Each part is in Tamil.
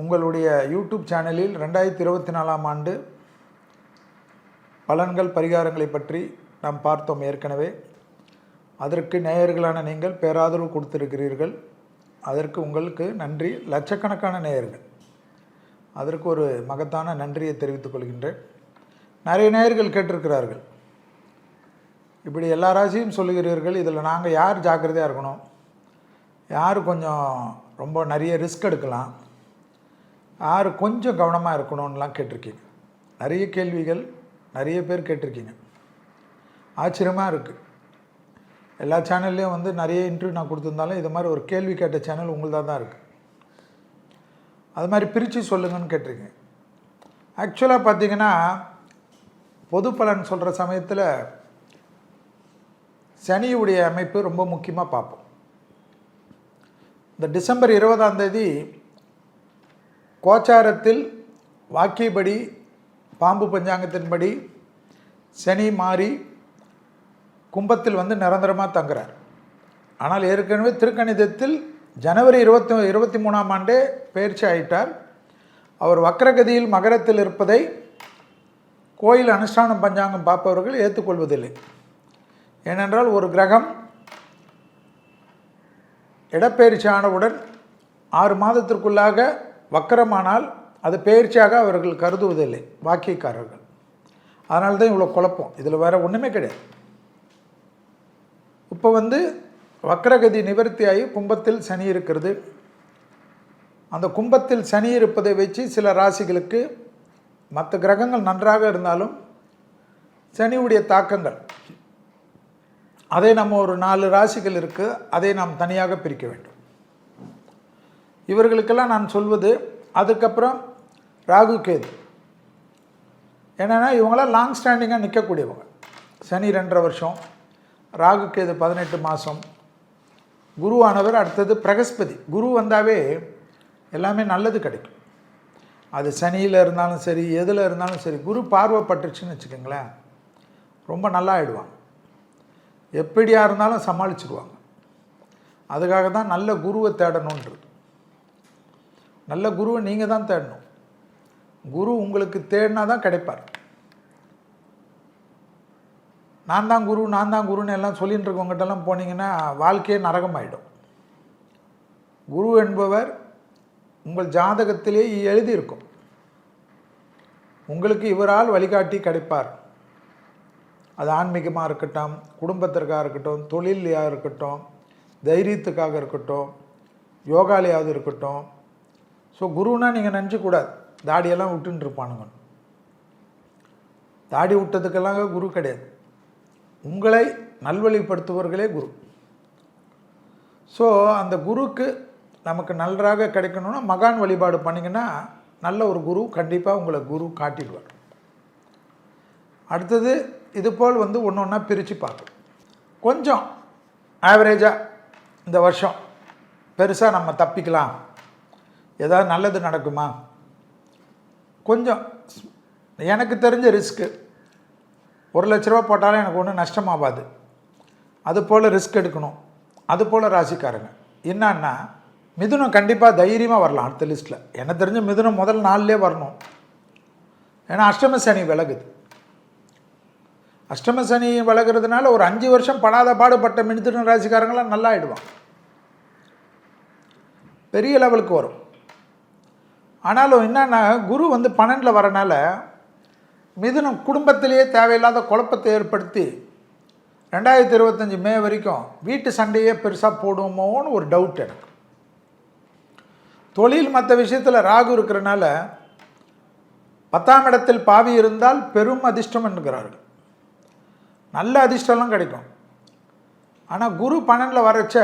உங்களுடைய யூடியூப் சேனலில் ரெண்டாயிரத்தி இருபத்தி நாலாம் ஆண்டு பலன்கள் பரிகாரங்களை பற்றி நாம் பார்த்தோம் ஏற்கனவே. அதற்கு நேயர்களான நீங்கள் பேராதரவு கொடுத்திருக்கிறீர்கள். அதற்கு உங்களுக்கு நன்றி லட்சக்கணக்கான நேயர்கள். அதற்கு ஒரு மகத்தான நன்றியை தெரிவித்துக் கொள்கின்றேன். நிறைய நேயர்கள் கேட்டிருக்கிறார்கள். இப்படி எல்லா ராசியும் சொல்லுகிறீர்கள் இதில் நாங்கள் யார் ஜாக்கிரதையாக இருக்கணும்? யார் கொஞ்சம் ரொம்ப நிறைய ரிஸ்க் எடுக்கலாம்? யார் கொஞ்சம் கவனமாக இருக்கணும்லாம் கேட்டிருக்கீங்க. நிறைய கேள்விகள் நிறைய பேர் கேட்டிருக்கீங்க. ஆச்சரியமாக இருக்குது எல்லா சேனல்லையும் வந்து நிறைய இன்டர்வியூ நான் கொடுத்துருந்தாலும் இது மாதிரி ஒரு கேள்வி கேட்ட சேனல் உங்கள்தான் தான் இருக்குது அது மாதிரி பிரித்து சொல்லுங்கன்னு கேட்டிருக்கீங்க. ஆக்சுவலாக பார்த்தீங்கன்னா பொது பலன் சொல்கிற சமயத்தில் சனியுடைய அமைப்பு ரொம்ப முக்கியமாக பார்ப்போம். இந்த டிசம்பர் இருபதாம் தேதி கோச்சாரத்தில் வாக்கியபடி பாம்பு பஞ்சாங்கத்தின்படி சனி மாறி கும்பத்தில் வந்து நிரந்தரமாக தங்குறார். ஆனால் ஏற்கனவே திருக்கணிதத்தில் ஜனவரி இருபத்தி இருபத்தி மூணாம் ஆண்டே பயிற்சி ஆயிட்டார். அவர் வக்கரகதியில் மகரத்தில் இருப்பதை கோயில் அனுஷ்டானம் பஞ்சாங்கம் பார்ப்பவர்கள் ஏற்றுக்கொள்வதில்லை. ஏனென்றால் ஒரு கிரகம் இடப்பெயர்ச்சி ஆனவுடன் ஆறு மாதத்திற்குள்ளாக வக்கரமானால் அது பெயர்ச்சியாக அவர்கள் கருதுவதில்லை வாக்கியக்காரர்கள். அதனால தான் இவ்வளோ குழப்பம். இதில் வேறு ஒன்றுமே கிடையாது. இப்போ வந்து வக்கரகதி நிவர்த்தியாகி கும்பத்தில் சனி இருக்கிறது. அந்த கும்பத்தில் சனி இருப்பதை வச்சு சில ராசிகளுக்கு மற்ற கிரகங்கள் நன்றாக இருந்தாலும் சனியுடைய தாக்கங்கள் அதை நம்ம ஒரு நாலு ராசிகள் இருக்குது அதை நாம் தனியாக பிரிக்க வேண்டும். இவர்களுக்கெல்லாம் நான் சொல்வது அதுக்கப்புறம் ராகு கேது. என்னென்னா இவங்களாம் லாங் ஸ்டாண்டிங்காக நிற்கக்கூடியவங்க சனி ரெண்டரை வருஷம் ராகு கேது பதினெட்டு மாதம் குருவானவர் அடுத்தது பிரகஸ்பதி. குரு வந்தாவே எல்லாமே நல்லது கிடைக்கும். அது சனியில் இருந்தாலும் சரி எதில் இருந்தாலும் சரி குரு பார்வைப்பட்டுருச்சுன்னு வச்சுக்கோங்களேன் ரொம்ப நல்லா ஆயிடுவாங்க எப்படியாக இருந்தாலும் சமாளிச்சிடுவாங்க அதுக்காக தான் நல்ல குருவை தேடணுன்றது. நல்ல குருவை நீங்கள் தான் தேடணும். குரு உங்களுக்கு தேடினா தான் கிடைப்பார். நான் தான் குரு நான் தான் குருன்னு எல்லாம் சொல்லிகிட்டு இருக்கவங்ககிட்டலாம் போனீங்கன்னா வாழ்க்கையே நரகமாயிடும். குரு என்பவர் உங்கள் ஜாதகத்திலே எழுதியிருக்கும். உங்களுக்கு இவரால் வழிகாட்டி கிடைப்பார். அது ஆன்மீகமாக இருக்கட்டும் குடும்பத்திற்காக இருக்கட்டும் தொழிலையாக இருக்கட்டும் தைரியத்துக்காக இருக்கட்டும் யோகாலையாவது இருக்கட்டும் ஸோ குருன்னா நீங்கள் நினச்சக்கூடாது தாடியெல்லாம் விட்டுன்னு இருப்பானுங்க தாடி விட்டதுக்கெல்லாம் குரு கிடையாது. உங்களை நல்வழிப்படுத்துபவர்களே குரு. ஸோ அந்த குருக்கு நமக்கு நன்றாக கிடைக்கணும்னா மகான் வழிபாடு பண்ணிங்கன்னா நல்ல ஒரு குரு கண்டிப்பாக உங்களை குரு காட்டிடுவார். அடுத்தது இதுபோல் வந்து ஒன்று ஒன்றா பிரித்து பார்க்கணும் கொஞ்சம் ஆவரேஜாக இந்த வருஷம் பெருசாக நம்ம தப்பிக்கலாம். ஏதாவது நல்லது நடக்குமா? கொஞ்சம். எனக்கு தெரிஞ்ச ரிஸ்க்கு ஒரு லட்ச ரூபா போட்டாலும் எனக்கு ஒன்றும் நஷ்டமாகாது. அது போல் ரிஸ்க் எடுக்கணும். அது போல் ராசிக்காரங்க. என்னன்னா மிதுனம் கண்டிப்பாக தைரியமாக வரலாம் அடுத்த லிஸ்ட்டில் எனக்கு தெரிஞ்ச மிதுனம் முதல் நாள்லேயே வரணும். ஏன்னா அஷ்டம சனி விலகுது. அஷ்டம சனி விலகிறதுனால ஒரு அஞ்சு வருஷம் படாத பாடுபட்ட மிதுன ராசிக்காரங்களாம் நல்லா ஆகிடுவான் பெரிய லெவலுக்கு வரும். ஆனாலும் என்னென்னா குரு வந்து பன்னெண்டில் வரனால மிதுனம் குடும்பத்திலேயே தேவையில்லாத குழப்பத்தை ஏற்படுத்தி ரெண்டாயிரத்தி இருபத்தஞ்சி மே வரைக்கும் வீட்டு சண்டையே பெருசாக போடுவோமோன்னு ஒரு டவுட் எனக்கு. தொழில் மற்ற விஷயத்தில் ராகு இருக்கிறனால பத்தாம் இடத்தில் பாவி இருந்தால் பெரும் அதிர்ஷ்டம் என்கிறார்கள். நல்ல அதிர்ஷ்டம்லாம் கிடைக்கும். ஆனால் குரு பன்னெண்டில் வரச்ச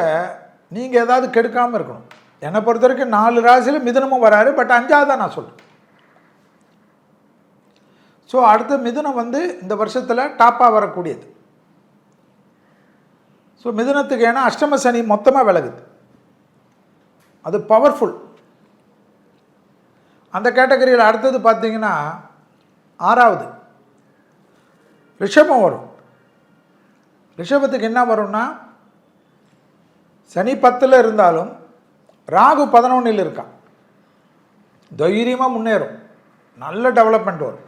நீங்கள் ஏதாவது கெடுக்காமல் இருக்கணும். என்னை பொறுத்த வரைக்கும் நாலு ராசியில் மிதுனமும் வராரு பட் அஞ்சாவது தான் நான் சொல்கிறேன் ஸோ அடுத்த மிதுனம் வந்து இந்த வருஷத்தில் டாப்பாக வரக்கூடியது. ஸோ மிதுனத்துக்கு ஏன்னா அஷ்டம சனி மொத்தமாக விலகுது. அது பவர்ஃபுல் அந்த கேட்டகரியில் அடுத்தது பார்த்தீங்கன்னா ஆறாவது ரிஷபம் வரும். ரிஷபத்துக்கு என்ன வரும்னா சனி பத்தில் இருந்தாலும் ராகு பதினொன்றில் இருக்கான் தைரியமாக முன்னேறும். நல்ல டெவலப்மெண்ட் வரும்.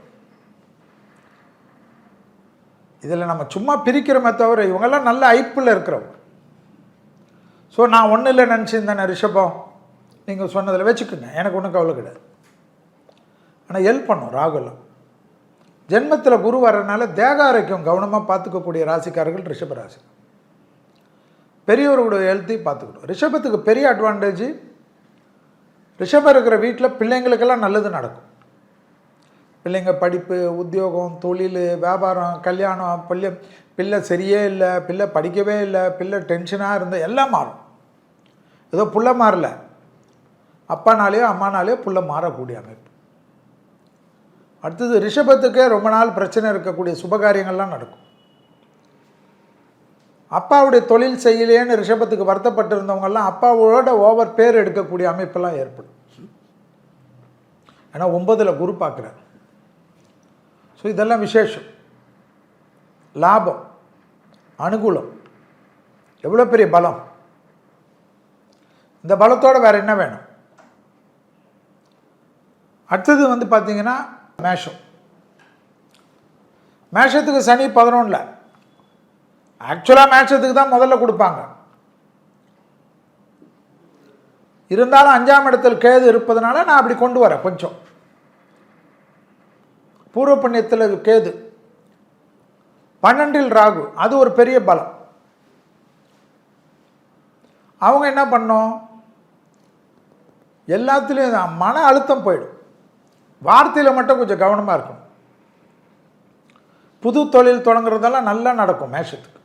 இதில் நம்ம சும்மா பிரிக்கிறோமே தவிர இவங்கெல்லாம் நல்ல ஐப்பில் இருக்கிறவங்க. ஸோ நான் ஒன்றும் இல்லை நினச்சிருந்தேன் ரிஷபம். நீங்கள் சொன்னதில் வச்சுக்கோங்க. எனக்கு ஒன்றும் கவலை கிடையாது. ஆனால் ஹெல்ப் பண்ணும் ராகுலம். ஜென்மத்தில் குரு வர்றதுனால தேக ஆரோக்கியம் கவனமாக பார்த்துக்கக்கூடிய ராசிக்காரர்கள் ரிஷப ராசி. பெரியவர்களுடைய ஹெல்த்தி பார்த்துக்கணும். ரிஷபத்துக்கு பெரிய அட்வான்டேஜ் ரிஷபம் இருக்கிற வீட்டில் பிள்ளைங்களுக்கெல்லாம் நல்லது நடக்கும். பிள்ளைங்க படிப்பு உத்தியோகம் தொழில் வியாபாரம் கல்யாணம் பிள்ளை பிள்ளை சரியே இல்லை பிள்ளை படிக்கவே இல்லை பிள்ளை டென்ஷனாக இருந்த எல்லாம் மாறும். ஏதோ புள்ள மாறல. அப்பானாலேயோ அம்மானாலேயோ புள்ள மாறக்கூடிய அமைப்பு. அடுத்தது ரிஷபத்துக்கே ரொம்ப நாள் பிரச்சனை இருக்கக்கூடிய சுபகாரியங்கள்லாம் நடக்கும். அப்பாவுடைய தொழில் செய்யலேன்னு ரிஷபத்துக்கு வருத்தப்பட்டிருந்தவங்கெல்லாம் அப்பாவோட ஓவர் பேர் எடுக்கக்கூடிய அமைப்பெல்லாம் ஏற்படும். ஏன்னா ஒன்பதில் குரு பார்க்குறார். ஸோ இதெல்லாம் விசேஷம். லாபம் அனுகூலம். எவ்வளோ பெரிய பலம்? இந்த பலத்தோடு வேறு என்ன வேணும்? அடுத்தது வந்து பார்த்திங்கன்னா மேஷம். மேஷத்துக்கு சனி பதினொன்றில் ஆக்சுவலாக மேட்சத்துக்கு தான் முதல்ல கொடுப்பாங்க. இருந்தாலும் அஞ்சாம் இடத்தில் கேது இருப்பதனால நான் அப்படி கொண்டு வரேன் கொஞ்சம். பூர்வ புண்ணியத்தில் கேது. பன்னெண்டில் ராகு அது ஒரு பெரிய பலம். அவங்க என்ன பண்ணோம்? எல்லாத்துலேயும் மன அழுத்தம் போயிடும். வார்த்தையில் மட்டும் கொஞ்சம் கவனமாக இருக்கணும். புது தொழில் தொடங்குறதெல்லாம் நல்லா நடக்கும் மேஷத்துக்கு.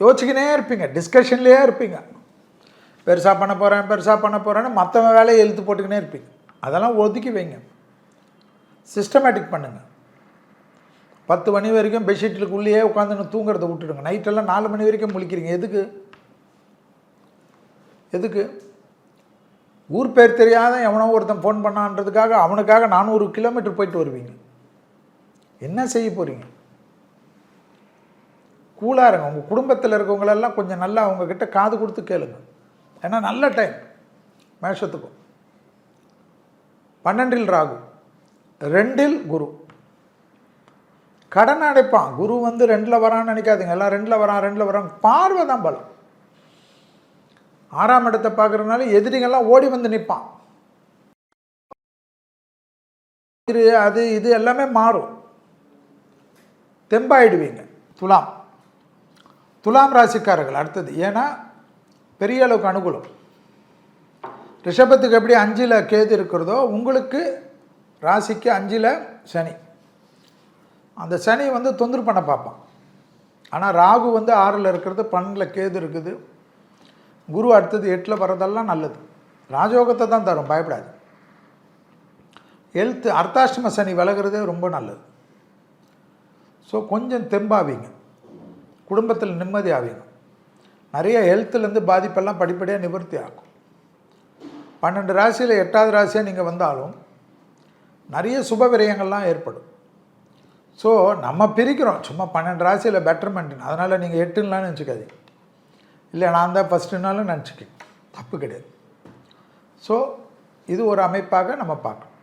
யோசிச்சுக்கினே இருப்பீங்க டிஸ்கஷன்லேயே இருப்பீங்க. பெருசாக பண்ண போகிறேன் பெருசாக பண்ண போகிறேன்னு மற்றவன் வேலையை இழுத்து போட்டுக்கினே இருப்பீங்க. அதெல்லாம் ஒதுக்கி வைங்க. சிஸ்டமேட்டிக் பண்ணுங்கள் பத்து மணி வரைக்கும் பெட்ஷீட்டுக்குள்ளேயே உட்காந்துன்னு தூங்குறத விட்டுடுங்க. நைட்டெல்லாம் நாலு மணி வரைக்கும் முழிக்கிறீங்க. எதுக்கு? எதுக்கு? ஊர் பேர் தெரியாத எவனோ ஒருத்தன் ஃபோன் பண்ணான்றதுக்காக அவனுக்காக நானூறு கிலோமீட்டர் போயிட்டு வருவீங்க. என்ன செய்ய போகிறீங்க கூலாக இருங்க. உங்கள் குடும்பத்தில் இருக்கவங்களெல்லாம் கொஞ்சம் நல்லா அவங்கக்கிட்ட காது கொடுத்து கேளுங்க. ஏன்னா நல்ல டைம் மேஷத்துக்கும். பன்னெண்டில் ராகு. ரெண்டில் குரு. கடன் அடைப்பான். குரு வந்து ரெண்டில் வரான்னு நினைக்காதீங்க. எல்லாம் ரெண்டில் வரான் ரெண்டில் வரான். பார்வை தான் பலம். ஆறாம் இடத்தை பார்க்குறதுனால எதிரிகள்லாம் ஓடி வந்து நிற்பான் அது இது எல்லாமே மாறும். தெம்பாயிடுவீங்க. துலாம். துலாம் ராசிக்காரர்கள் அடுத்தது. ஏன்னா பெரிய அளவுக்கு அனுகூலம். ரிஷபத்துக்கு எப்படி அஞ்சில் கேது இருக்கிறதோ உங்களுக்கு ராசிக்கு அஞ்சில் சனி. அந்த சனி வந்து தொந்தரவு பண்ண பார்ப்பான். ஆனால் ராகு வந்து ஆறில் இருக்கிறது பன்னில் கேது இருக்குது. குரு அடுத்தது எட்டில் வர்றதெல்லாம் நல்லது. ராஜயோகத்தை தான் தரும் பயப்படாது. எழுத்து அர்த்தாஷ்டம சனி விலகிறதே ரொம்ப நல்லது. ஸோ கொஞ்சம் தெம்பாவீங்க. குடும்பத்தில் நிம்மதி ஆவீங்க நிறைய ஹெல்த்துலேருந்து பாதிப்பெல்லாம் படிப்படியாக நிவர்த்தி ஆகும். பன்னெண்டு ராசியில் எட்டாவது ராசியாக நீங்கள் வந்தாலும் நிறைய சுப விரயங்கள்லாம் ஏற்படும். ஸோ நம்ம பிரிக்கிறோம். சும்மா பன்னெண்டு ராசியில் பெட்டர்மெண்ட்னு அதனால் நீங்கள் எட்டுலான்னு நினச்சிக்காதீங்க. இல்லை நான் தான் ஃபஸ்ட்டுனாலும் நினச்சிக்க தப்பு கிடையாது. ஸோ இது ஒரு அமைப்பாக நம்ம பார்க்கணும்.